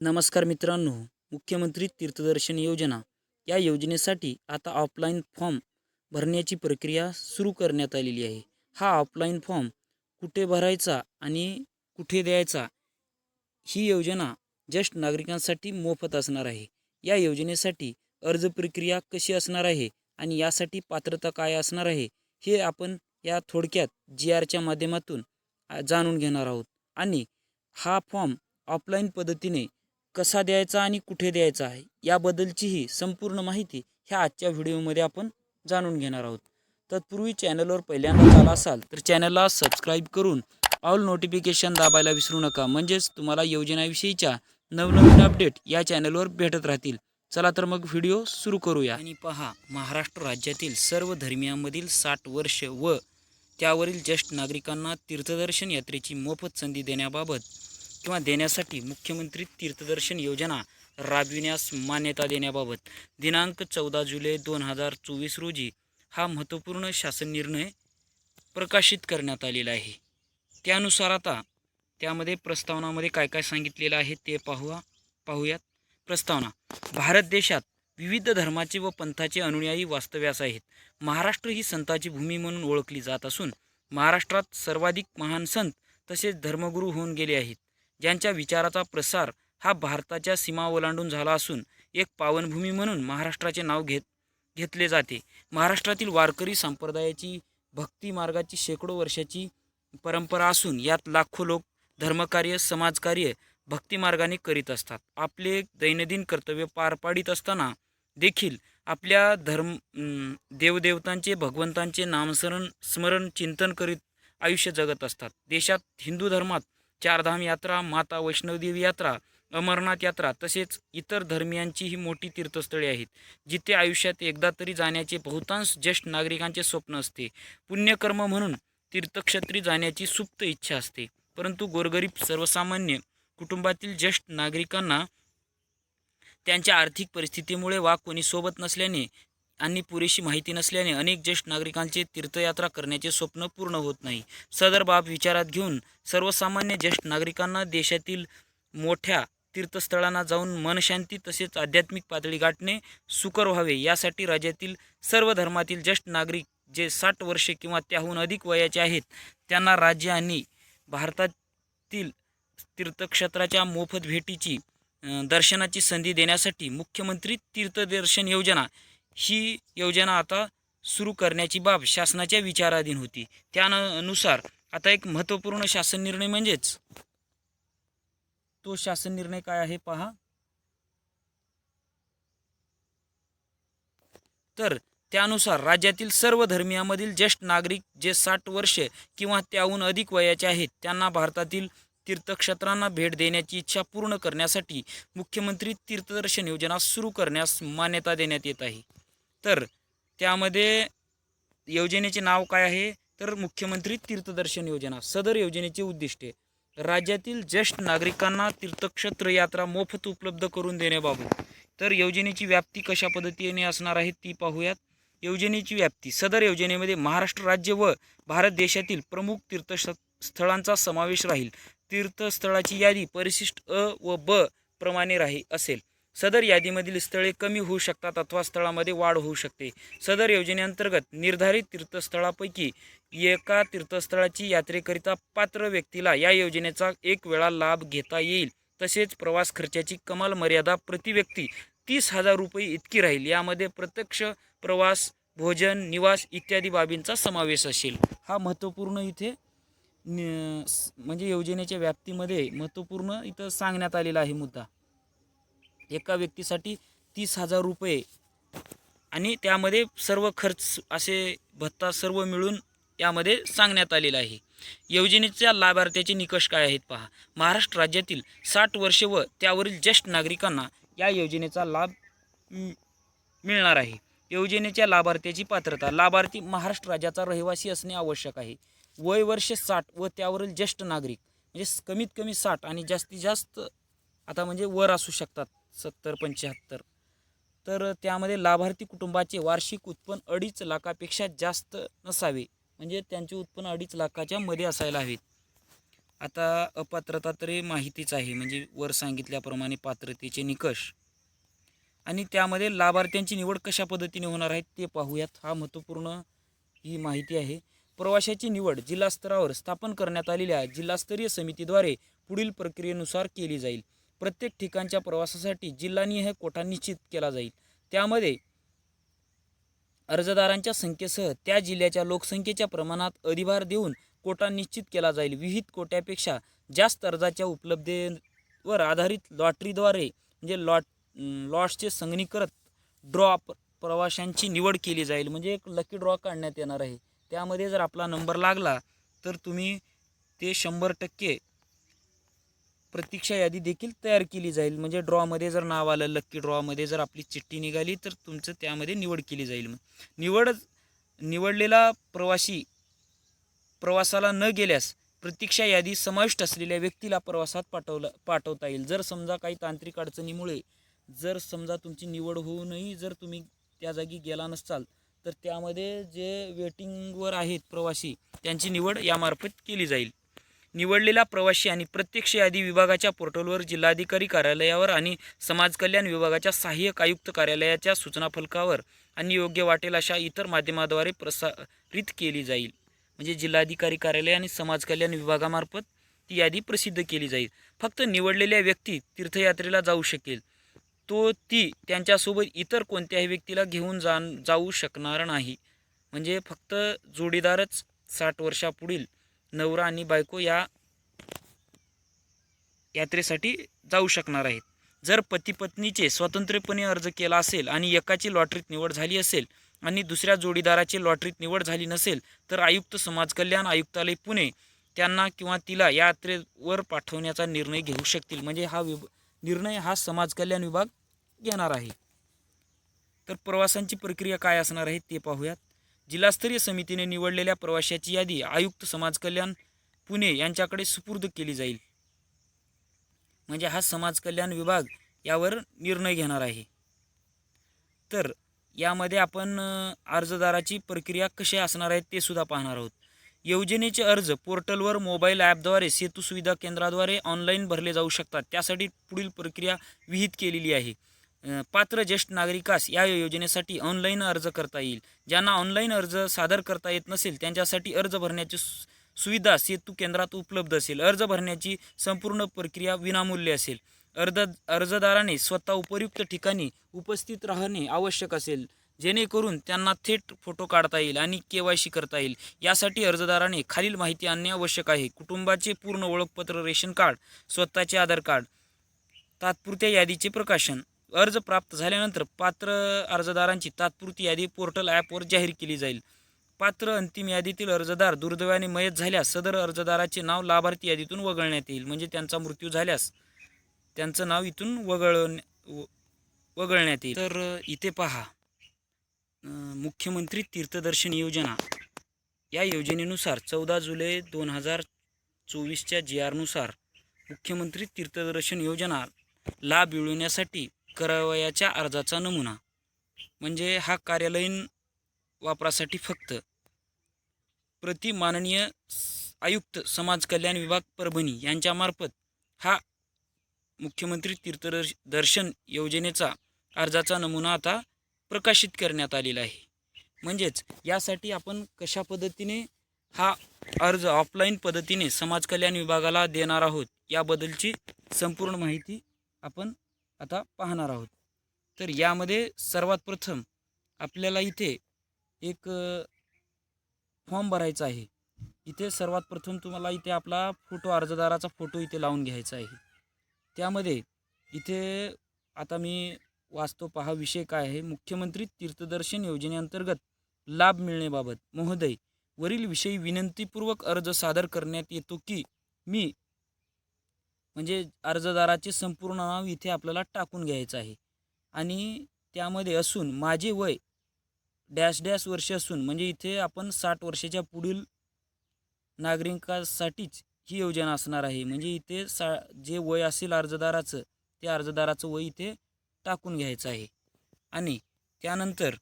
नमस्कार मित्रांनो मुख्यमंत्री तीर्थदर्शन योजना. या योजनेसाठी आता ऑफलाईन फॉर्म भरण्याची प्रक्रिया सुरू करण्यात आलेली आहे. हा ऑफलाईन फॉर्म कुठे भरायचा आणि कुठे द्यायचा ही योजना ज्येष्ठ नागरिकांसाठी मोफत असणार आहे. या योजनेसाठी अर्ज प्रक्रिया कशी असणार आहे आणि यासाठी पात्रता काय असणार आहे हे आपण या थोडक्यात जी आरच्या माध्यमातून जाणून घेणार आहोत. आणि हा फॉर्म ऑफलाईन पद्धतीने कसा द्यायचा आणि कुठे द्यायचा आहे याबद्दलचीही संपूर्ण माहिती ह्या आजच्या व्हिडिओमध्ये आपण जाणून घेणार आहोत. तत्पूर्वी चॅनलवर पहिल्यांदा आला असाल तर चॅनलला सबस्क्राईब करून ऑल नोटिफिकेशन दाबायला विसरू नका. म्हणजेच तुम्हाला योजनाविषयीच्या नवनवीन अपडेट या चॅनलवर भेटत राहतील. चला तर मग व्हिडिओ सुरू करूया. आणि पहा महाराष्ट्र राज्यातील सर्व धर्मियांमधील साठ वर्ष व त्यावरील ज्येष्ठ नागरिकांना तीर्थदर्शन यात्रेची मोफत संधी देण्याबाबत किंवा देण्यासाठी मुख्यमंत्री तीर्थदर्शन योजना राबविण्यास मान्यता देण्याबाबत दिनांक चौदा जुलै दोन हजार चोवीस रोजी हा महत्त्वपूर्ण शासन निर्णय प्रकाशित करण्यात आलेला आहे. त्यानुसार आता त्यामध्ये प्रस्तावनामध्ये काय काय सांगितलेलं आहे ते पाहूया पाहूयात. प्रस्तावना भारत देशात विविध धर्माचे व पंथाचे अनुयायी वास्तव्यास आहेत. महाराष्ट्र ही संताची भूमी म्हणून ओळखली जात असून महाराष्ट्रात सर्वाधिक महान संत तसेच धर्मगुरू होऊन गेले आहेत. ज्यांच्या विचाराचा प्रसार हा भारताच्या सीमा ओलांडून झाला असून एक पावनभूमी म्हणून महाराष्ट्राचे नाव घेत घेतले जाते. महाराष्ट्रातील वारकरी संप्रदायाची भक्ती मार्गाची शेकडो वर्षाची परंपरा असून यात लाखो लोक धर्मकार्य समाजकार्य भक्तिमार्गाने करीत असतात. आपले दैनंदिन कर्तव्य पार पाडित असताना देखील आपल्या धर्म देवदेवतांचे भगवंतांचे नामस्मरण स्मरण चिंतन करीत आयुष्य जगत असतात. देशात हिंदू धर्मात चारधाम यात्रा माता वैष्णवदेवी यात्रा अमरनाथ यात्रा तसेच इतर धर्मियांची ही मोठी तीर्थस्थळे आहेत जिथे आयुष्यात एकदा तरी जाण्याचे बहुतांश ज्येष्ठ नागरिकांचे स्वप्न असते. पुण्यकर्म म्हणून तीर्थक्षेत्री जाण्याची सुप्त इच्छा असते. परंतु गोरगरीब सर्वसामान्य कुटुंबातील ज्येष्ठ नागरिकांना त्यांच्या आर्थिक परिस्थितीमुळे वा कोणी सोबत नसल्याने आणि पुरेशी माहिती नसल्याने अनेक ज्येष्ठ नागरिकांचे तीर्थयात्रा करण्याचे स्वप्न पूर्ण होत नाही. सदर बाब विचारात घेऊन सर्वसामान्य ज्येष्ठ नागरिकांना देशातील मोठ्या तीर्थस्थळांना जाऊन मनशांती तसेच आध्यात्मिक पातळी गाठणे सुकर व्हावे. यासाठी राज्यातील सर्व धर्मातील ज्येष्ठ नागरिक जे साठ वर्षे किंवा त्याहून अधिक वयाचे आहेत त्यांना राज्य आणि भारतातील तीर्थक्षेत्राच्या मोफत भेटीची दर्शनाची संधी देण्यासाठी मुख्यमंत्री तीर्थदर्शन योजना ही योजना आता सुरू करण्याची बाब शासनाच्या विचाराधीन होती. त्यानुसार आता एक महत्त्वपूर्ण शासन निर्णय म्हणजेच तो शासन निर्णय काय आहे पहा. तर त्यानुसार राज्यातील सर्व धर्मियामधील ज्येष्ठ नागरिक जे साठ वर्षे किंवा त्याहून अधिक वयाचे आहेत त्यांना भारतातील तीर्थक्षेत्रांना भेट देण्याची इच्छा पूर्ण करण्यासाठी मुख्यमंत्री तीर्थदर्शन योजना सुरू करण्यास मान्यता देण्यात येत आहे. तर त्यामध्ये योजनेचे नाव काय आहे? तर मुख्यमंत्री तीर्थदर्शन योजना सदर योजनेचे उद्दिष्टे राज्यातील ज्येष्ठ नागरिकांना तीर्थक्षेत्र यात्रा मोफत उपलब्ध करून देण्याबाबत. तर योजनेची व्याप्ती कशा पद्धतीने असणार आहे ती पाहूयात. योजनेची व्याप्ती सदर योजनेमध्ये महाराष्ट्र राज्य व भारत देशातील प्रमुख तीर्थ स्थळांचा समावेश राहील. तीर्थस्थळाची यादी परिशिष्ट अ व ब प्रमाणे राही असेल. सदर यादीमधील स्थळे कमी होऊ शकतात अथवा स्थळामध्ये वाढ होऊ शकते. सदर योजनेअंतर्गत निर्धारित तीर्थस्थळापैकी एका तीर्थस्थळाची यात्रेकरिता पात्र व्यक्तीला या योजनेचा एक वेळा लाभ घेता येईल. तसेच प्रवास खर्चाची कमाल मर्यादा प्रति व्यक्ती तीस हजार रुपये इतकी राहील. यामध्ये प्रत्यक्ष प्रवास भोजन निवास इत्यादी बाबींचा समावेश असेल. हा महत्त्वपूर्ण इथे म्हणजे योजनेच्या व्याप्तीमध्ये महत्त्वपूर्ण इथं सांगण्यात आलेला आहे मुद्दा. एका व्यक्तीसाठी तीस हजार रुपये. आणि त्यामध्ये सर्व खर्च असे भत्ता सर्व मिळून यामध्ये सांगण्यात आलेलं आहे. योजनेच्या लाभार्थ्याचे निकष काय आहेत पहा. महाराष्ट्र राज्यातील साठ वर्षे व त्यावरील ज्येष्ठ नागरिकांना या योजनेचा लाभ मिळणार आहे. योजनेच्या लाभार्थ्याची पात्रता लाभार्थी महाराष्ट्र राज्याचा रहिवासी असणे आवश्यक आहे. वय वर्ष साठ व त्यावरील ज्येष्ठ नागरिक म्हणजे कमीत कमी साठ आणि जास्तीत जास्त आता म्हणजे वर असू शकतात. सत्तर पंच्याहत्तर. तर त्यामध्ये लाभार्थी कुटुंबाचे वार्षिक उत्पन्न अडीच लाखापेक्षा जास्त नसावे. म्हणजे त्यांचे उत्पन्न अडीच लाखाच्या मध्ये असायला हवेत. आता अपात्रता तरी माहितीच आहे. म्हणजे वर सांगितल्याप्रमाणे पात्रतेचे निकष. आणि त्यामध्ये लाभार्थ्यांची निवड कशा पद्धतीने होणार आहे ते पाहूयात. हा महत्त्वपूर्ण ही माहिती आहे. प्रवाशाची निवड जिल्हास्तरावर स्थापन करण्यात आलेल्या जिल्हास्तरीय समितीद्वारे पुढील प्रक्रियेनुसार केली जाईल. प्रत्येक ठिकाणच्या प्रवासासाठी जिल्हानिहाय कोटा निश्चित केला जाईल? त्यामध्ये अर्जदारांच्या संख्येसह त्या जिल्ह्याच्या लोकसंख्येच्या प्रमाणात अधिभार देऊन कोटा निश्चित केला जाईल. विहित कोट्यापेक्षा जास्त अर्जाच्या उपलब्धतेवर आधारित लॉटरीद्वारे म्हणजे लॉट लॉट्सचे संगणीकृत ड्रॉ प्रवाशांची निवड केली जाईल. म्हणजे एक लकी ड्रॉ काढण्यात येणार आहे. त्यामध्ये जर आपला नंबर लागला तर तुम्ही ते शंभर टक्के प्रतीक्षा यादी देखील तयार केली जाईल. म्हणजे ड्रॉमध्ये जर नाव आलं लक्की ड्रॉमध्ये जर आपली चिठ्ठी निघाली तर तुमचं त्यामध्ये निवड केली जाईल. मग निवड निवडलेला प्रवासी प्रवासाला न गेल्यास प्रतीक्षा यादी समाविष्ट असलेल्या व्यक्तीला प्रवासात पाठवला पाठवता येईल. जर समजा काही तांत्रिक अडचणीमुळे जर समजा तुमची निवड होऊनही जर तुम्ही त्या जागी गेला नसाल तर त्यामध्ये जे वेटिंगवर आहेत प्रवासी त्यांची निवड यामार्फत केली जाईल. निवडलेला प्रवासी आणि प्रत्यक्ष यादी विभागाच्या पोर्टलवर जिल्हाधिकारी कार्यालयावर आणि समाज कल्याण विभागाच्या सहाय्यक आयुक्त कार्यालयाच्या सूचना फलकावर आणि योग्य वाटेल अशा इतर माध्यमाद्वारे प्रसारित केली जाईल. म्हणजे जिल्हाधिकारी कार्यालय आणि समाज कल्याण विभागामार्फत ती यादी प्रसिद्ध केली जाईल. फक्त निवडलेल्या व्यक्ती तीर्थयात्रेला जाऊ शकेल. तो ती त्यांच्यासोबत इतर कोणत्याही व्यक्तीला घेऊन जा जाऊ शकणार नाही. म्हणजे फक्त जोडीदारच साठ वर्षापुढील नवरा आणि बायको या यात्रेसाठी जाऊ शकणार आहेत. जर पती पत्नीचे स्वतंत्रपणे अर्ज केला असेल आणि एकाची लॉटरीत निवड झाली असेल आणि दुसऱ्या जोडीदाराची लॉटरीत निवड झाली नसेल तर आयुक्त समाज कल्याण आयुक्तालय पुणे त्यांना किंवा तिला या यात्रेवर पाठवण्याचा निर्णय घेऊ शकतील. म्हणजे हा विभ निर्णय हा समाज कल्याण विभाग घेणार आहे. तर प्रवासांची प्रक्रिया काय असणार आहे ते पाहूयात. जिल्हास्तरीय समितीने निवडलेल्या प्रवाशाची यादी आयुक्त समाज कल्याण पुणे यांच्याकडे सुपूर्द केली जाईल. म्हणजे हा समाज कल्याण विभाग यावर निर्णय घेणार आहे. तर यामध्ये आपण अर्जदाराची प्रक्रिया कशी असणार आहे ते सुद्धा पाहणार आहोत. योजनेचे अर्ज पोर्टलवर मोबाईल ॲपद्वारे सेतू सुविधा केंद्राद्वारे ऑनलाईन भरले जाऊ शकतात. त्यासाठी पुढील प्रक्रिया विहित केलेली आहे. पात्र ज्येष्ठ नागरिकास या योजनेसाठी ऑनलाईन अर्ज करता येईल. ज्यांना ऑनलाईन अर्ज सादर करता येत नसेल त्यांच्यासाठी अर्ज भरण्याची सु- सुविधा सेतू केंद्रात उपलब्ध असेल. अर्ज भरण्याची संपूर्ण प्रक्रिया विनामूल्य असेल. अर्ज अर्जदाराने स्वतः उपयुक्त ठिकाणी उपस्थित राहणे आवश्यक असेल. जेणेकरून त्यांना थेट फोटो काढता येईल आणि के वाय सी करता येईल. यासाठी अर्जदाराने खालील माहिती आणणे आवश्यक आहे. कुटुंबाचे पूर्ण ओळखपत्र रेशन कार्ड स्वतःचे आधार कार्ड तात्पुरत्या यादीचे प्रकाशन अर्ज प्राप्त झाल्यानंतर पात्र अर्जदारांची तात्पुरती यादी पोर्टल ॲपवर जाहीर केली जाईल. पात्र अंतिम यादीतील अर्जदार दुर्दैवाने मयत झाल्यास सदर अर्जदाराचे नाव लाभार्थी यादीतून वगळण्यात येईल. म्हणजे त्यांचा मृत्यू झाल्यास त्यांचं नाव इथून वगळ व- वगळण्यात येईल. तर इथे पहा. मुख्यमंत्री तीर्थदर्शन योजना. या योजनेनुसार चौदा जुलै दोन हजार चोवीसच्या जी आरनुसार मुख्यमंत्री तीर्थदर्शन योजना लाभ मिळवण्यासाठी करावयाच्या अर्जाचा नमुना. म्हणजे हा कार्यालयीन वापरासाठी फक्त. प्रति माननीय आयुक्त समाज कल्याण विभाग परभणी यांच्यामार्फत हा मुख्यमंत्री तीर्थदर्श दर्शन योजनेचा अर्जाचा नमुना आता प्रकाशित करण्यात आलेला आहे. म्हणजेच यासाठी आपण कशा पद्धतीने हा अर्ज ऑफलाईन पद्धतीने समाज कल्याण विभागाला देणार आहोत याबद्दलची संपूर्ण माहिती आपण आता पाहणार आहोत. तर यामध्ये सर्वात प्रथम आपल्याला इथे एक फॉर्म भरायचा आहे. इथे सर्वात प्रथम तुम्हाला इथे आपला फोटो अर्जदाराचा फोटो इथे लावून घ्यायचा आहे. त्यामध्ये इथे आता मी वाचतो पहा विषय काय आहे. मुख्यमंत्री तीर्थदर्शन योजनेअंतर्गत लाभ मिळण्याबाबत महोदय वरील विषयी विनंतीपूर्वक अर्ज सादर करण्यात येतो की मी म्हणजे अर्जदाराचे संपूर्ण नाव इथे आपल्याला टाकून घ्यायचं आहे. आणि त्यामध्ये असून माझे वय डॅश डॅश वर्ष असून म्हणजे इथे आपण साठ वर्षाच्या पुढील नागरिकांसाठीच ही योजना असणार आहे. म्हणजे इथे सा जे वय असेल अर्जदाराचं ते अर्जदाराचं वय इथे टाकून घ्यायचं आहे. आणि त्यानंतर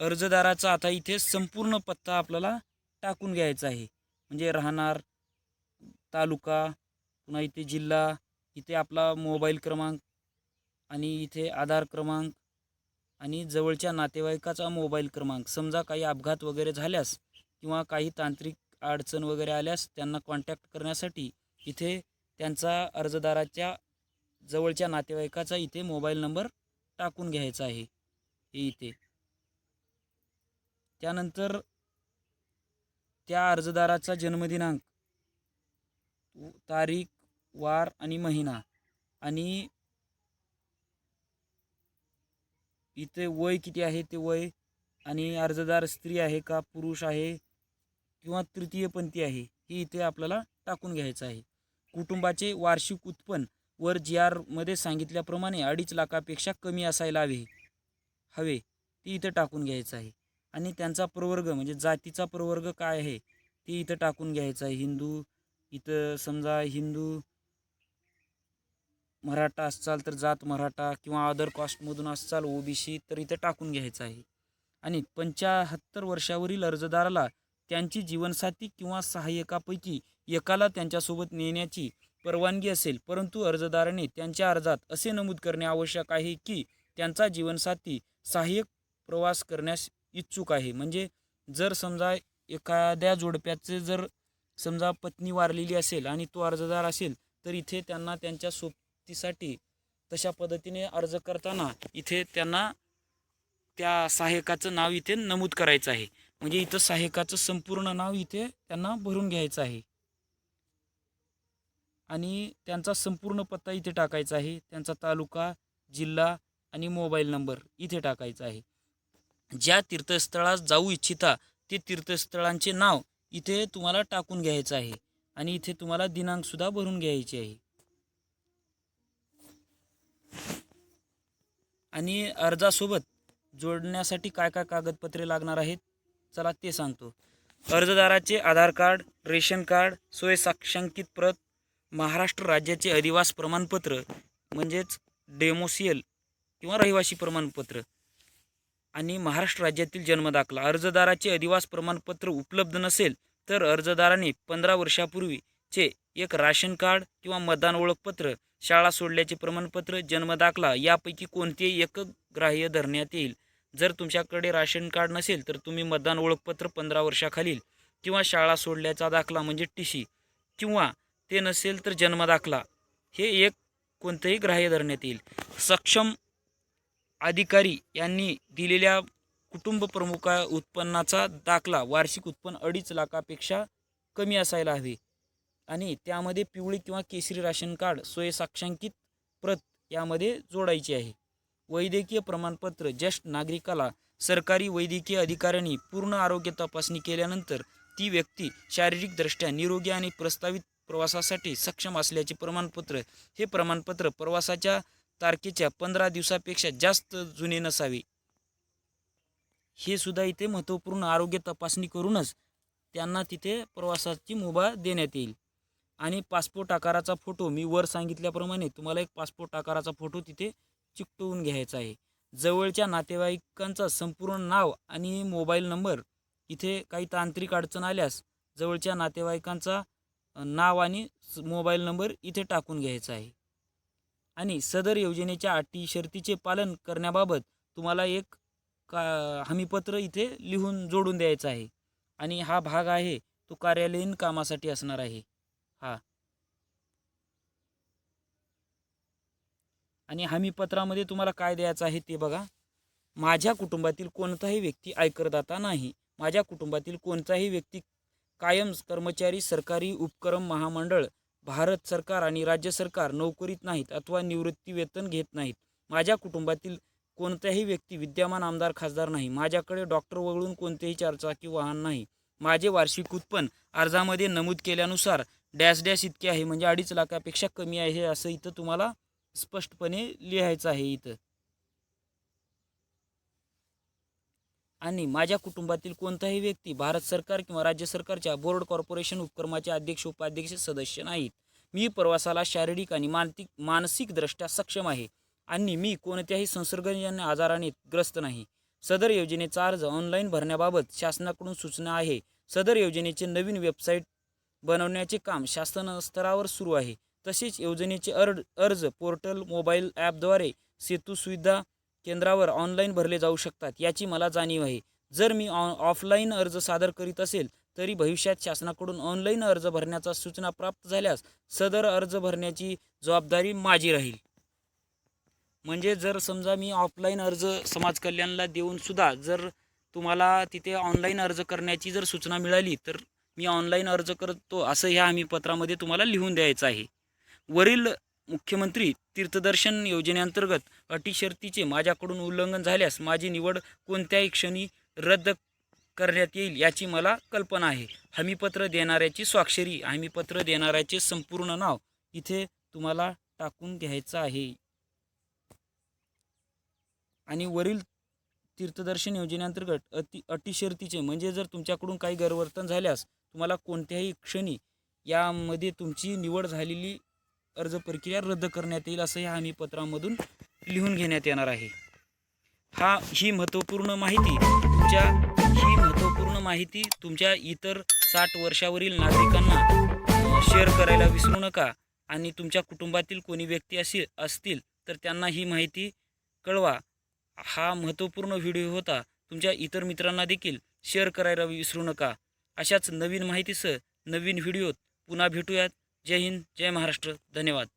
अर्जदाराचा आता इथे संपूर्ण पत्ता आपल्याला टाकून घ्यायचा आहे. म्हणजे राहणार तालुका पुन्हा इथे जिल्हा इथे आपला मोबाईल क्रमांक आणि इथे आधार क्रमांक आणि जवळच्या नातेवाईकाचा मोबाईल क्रमांक. समजा काही अपघात वगैरे झाल्यास किंवा काही तांत्रिक अडचण वगैरे आल्यास त्यांना कॉन्टॅक्ट करण्यासाठी इथे त्यांचा अर्जदाराच्या जवळच्या नातेवाईकाचा इथे मोबाईल नंबर टाकून घ्यायचा आहे. हे इथे. त्यानंतर त्या अर्जदाराचा जन्मदिनांक तारीख वार आणि महिना. आणि इथे वय किती आहे ते वय? आणि अर्जदार स्त्री आहे का पुरुष आहे? किंवा तृतीयपंथी आहे? हे इथे आपल्याला टाकून घ्यायचं आहे. कुटुंबाचे वार्षिक उत्पन्न वर जी आरमध्ये सांगितल्याप्रमाणे अडीच लाखापेक्षा कमी असायला हवे. हवे. ते इथं टाकून घ्यायचं आहे. आणि त्यांचा प्रवर्ग म्हणजे जातीचा प्रवर्ग काय आहे? ते इथं टाकून घ्यायचं आहे. हिंदू इथं समजा हिंदू मराठा असाल तर जात मराठा किंवा अदर कास्टमधून असाल ओबीसी तर इथं टाकून घ्यायचं आहे. आणि पंचाहत्तर वर्षावरील अर्जदाराला त्यांची जीवनसाथी किंवा सहाय्यकापैकी एकाला त्यांच्यासोबत नेण्याची परवानगी असेल परंतु अर्जदाराने त्यांच्या अर्जात असे नमूद करणे आवश्यक आहे की त्यांचा जीवनसाथी सहाय्यक प्रवास करण्यास इच्छुक आहे. म्हणजे जर समजा एखाद्या जोडप्याचे जर समजा पत्नी वारलेली असेल आणि तो अर्जदार असेल तर इथे त्यांना त्यांच्या निवृत्तीसाठी तशा पद्धतीने अर्ज करताना इथे त्यांना त्या सहाय्यकाचं नाव इथे नमूद करायचं आहे. म्हणजे इथं सहाय्यकाचं संपूर्ण नाव इथे त्यांना भरून घ्यायचं आहे. आणि त्यांचा संपूर्ण पत्ता इथे टाकायचा आहे. त्यांचा तालुका जिल्हा आणि मोबाईल नंबर इथे टाकायचा आहे. ज्या तीर्थस्थळास जाऊ इच्छिता ते तीर्थस्थळांचे नाव इथे तुम्हाला टाकून घ्यायचं आहे. आणि इथे तुम्हाला दिनांकसुद्धा भरून घ्यायचे आहे. आणि अर्जासोबत जोडण्यासाठी काय काय कागदपत्रे लागणार आहेत? चला ते सांगतो. अर्जदाराचे आधार कार्ड रेशन कार्ड सोय साक्षांकित प्रत महाराष्ट्र राज्याचे अधिवास प्रमाणपत्र म्हणजेच डेमोसियल किंवा रहिवासी प्रमाणपत्र आणि महाराष्ट्र राज्यातील जन्मदाखला अर्जदाराचे अधिवास प्रमाणपत्र उपलब्ध नसेल तर अर्जदाराने पंधरा वर्षापूर्वीचे एक राशन कार्ड किंवा मतदान ओळखपत्र शाळा सोडल्याचे प्रमाणपत्र जन्मदाखला यापैकी कोणतेही एक ग्राह्य धरण्यात येईल. जर तुमच्याकडे राशन कार्ड नसेल तर तुम्ही मतदान ओळखपत्र पंधरा वर्षाखालील किंवा शाळा सोडल्याचा दाखला म्हणजे टी सी किंवा ते नसेल तर जन्मदाखला हे एक कोणतंही ग्राह्य धरण्यात येईल. सक्षम अधिकारी यांनी दिलेल्या कुटुंब प्रमुखा उत्पन्नाचा दाखला वार्षिक उत्पन्न अडीच लाखापेक्षा कमी असायला हवे. आणि त्यामध्ये पिवळी किंवा केसरी राशन कार्ड स्वयंसाक्षांकित प्रत यामध्ये जोडायची आहे. वैद्यकीय प्रमाणपत्र ज्येष्ठ नागरिकाला सरकारी वैद्यकीय अधिकाऱ्यांनी पूर्ण आरोग्य तपासणी केल्यानंतर ती व्यक्ती शारीरिकदृष्ट्या निरोगी आणि प्रस्तावित प्रवासासाठी सक्षम असल्याचे प्रमाणपत्र हे प्रमाणपत्र प्रवासाच्या तारखेच्या पंधरा दिवसापेक्षा जास्त जुने नसावे. हे सुद्धा इथे महत्त्वपूर्ण आरोग्य तपासणी करूनच त्यांना तिथे प्रवासाची मुभा देण्यात येईल. आणि पासपोर्ट आकाराचा फोटो मी वर सांगितल्याप्रमाणे तुम्हाला एक पासपोर्ट आकाराचा फोटो तिथे चिकटवून घ्यायचा आहे. जवळच्या नातेवाईकांचा संपूर्ण नाव आणि मोबाईल नंबर इथे काही तांत्रिक अडचण आल्यास जवळच्या नातेवाईकांचा नाव आणि मोबाईल नंबर इथे टाकून घ्यायचा आहे. आणि सदर योजनेच्या अटी शर्तीचे पालन करण्याबाबत तुम्हाला एक का हमीपत्र इथे लिहून जोडून द्यायचं आहे. आणि हा भाग आहे तो कार्यालयीन कामासाठी असणार आहे. हा. आणि हमीपत्रामध्ये तुम्हाला काय द्यायचं आहे ते बघा. माझ्या कुटुंबातील कोणताही व्यक्ती आयकरदाता नाही. माझ्या कुटुंबातील कोणताही व्यक्ती कायम कर्मचारी सरकारी उपक्रम महामंडळ भारत सरकार आणि राज्य सरकार नोकरीत नाहीत अथवा निवृत्ती वेतन घेत नाहीत. माझ्या कुटुंबातील कोणत्याही व्यक्ती विद्यमान आमदार खासदार नाही. माझ्याकडे डॉक्टर वगळून कोणतेही चारचाकी वाहन नाही. माझे वार्षिक उत्पन्न अर्जामध्ये नमूद केल्यानुसार डॅश डॅश इतके आहे म्हणजे अडीच लाखापेक्षा कमी आहे असं इथं तुम्हाला स्पष्टपणे लिहायचं आहे इथं. आणि माझ्या कुटुंबातील कोणताही व्यक्ती भारत सरकार किंवा राज्य सरकारच्या बोर्ड कॉर्पोरेशन उपक्रमाचे अध्यक्ष उपाध्यक्ष सदस्य नाहीत. मी प्रवासाला शारीरिक आणि मानसिक मानसिकदृष्ट्या सक्षम आहे आणि मी कोणत्याही संसर्गजन्य आजाराने ग्रस्त नाही. सदर योजनेचा अर्ज ऑनलाईन भरण्याबाबत शासनाकडून सूचना आहे. सदर योजनेचे नवीन वेबसाईट बनवण्याचे काम शासन स्तरावर सुरू आहे. तसेच योजनेचे अर्ज अर्ज पोर्टल मोबाईल ॲपद्वारे सेतू सुविधा केंद्रावर ऑनलाईन भरले जाऊ शकतात याची मला जाणीव आहे. जर मी ऑ ऑफलाईन अर्ज सादर करीत असेल तरी भविष्यात शासनाकडून ऑनलाईन अर्ज भरण्याचा सूचना प्राप्त झाल्यास सदर अर्ज भरण्याची जबाबदारी माझी राहील. म्हणजे जर समजा मी ऑफलाईन अर्ज समाज कल्याणला देऊन सुद्धा जर तुम्हाला तिथे ऑनलाईन अर्ज करण्याची जर सूचना मिळाली तर मी ऑनलाईन अर्ज करतो असं ह्या आम्ही पत्रामध्ये तुम्हाला लिहून द्यायचं आहे. वरील मुख्यमंत्री तीर्थदर्शन योजनेअंतर्गत अटी शर्तीचे माझ्याकडून उल्लंघन झाल्यास माझी निवड कोणत्याही क्षणी रद्द करण्यात येईल याची मला कल्पना आहे. हमीपत्र देणाऱ्याची स्वाक्षरी हमीपत्र देणाऱ्याचे संपूर्ण नाव इथे तुम्हाला टाकून घ्यायचं आहे. आणि वरील तीर्थदर्शन योजनेअंतर्गत अति अटी शर्तीचे म्हणजे जर तुमच्याकडून काही गैरवर्तन झाल्यास तुम्हाला कोणत्याही क्षणी यामध्ये तुमची निवड झालेली अर्ज प्रक्रिया रद्द करण्यात येईल असं ह्या हमीपत्रामधून लिहून घेण्यात येणार आहे. हा ही महत्त्वपूर्ण माहिती तुमच्या ही महत्त्वपूर्ण माहिती तुमच्या इतर साठ वर्षावरील नागरिकांना शेअर करायला विसरू नका आणि तुमच्या कुटुंबातील कोणी व्यक्ती असेल असतील तर त्यांना ही माहिती कळवा. हा महत्त्वपूर्ण व्हिडिओ होता. तुमच्या इतर मित्रांना देखील शेअर करायला विसरू नका. अशाच नवीन माहितीसह नवीन व्हिडिओत पुन्हा भेटूयात. जय हिंद जय महाराष्ट्र. धन्यवाद.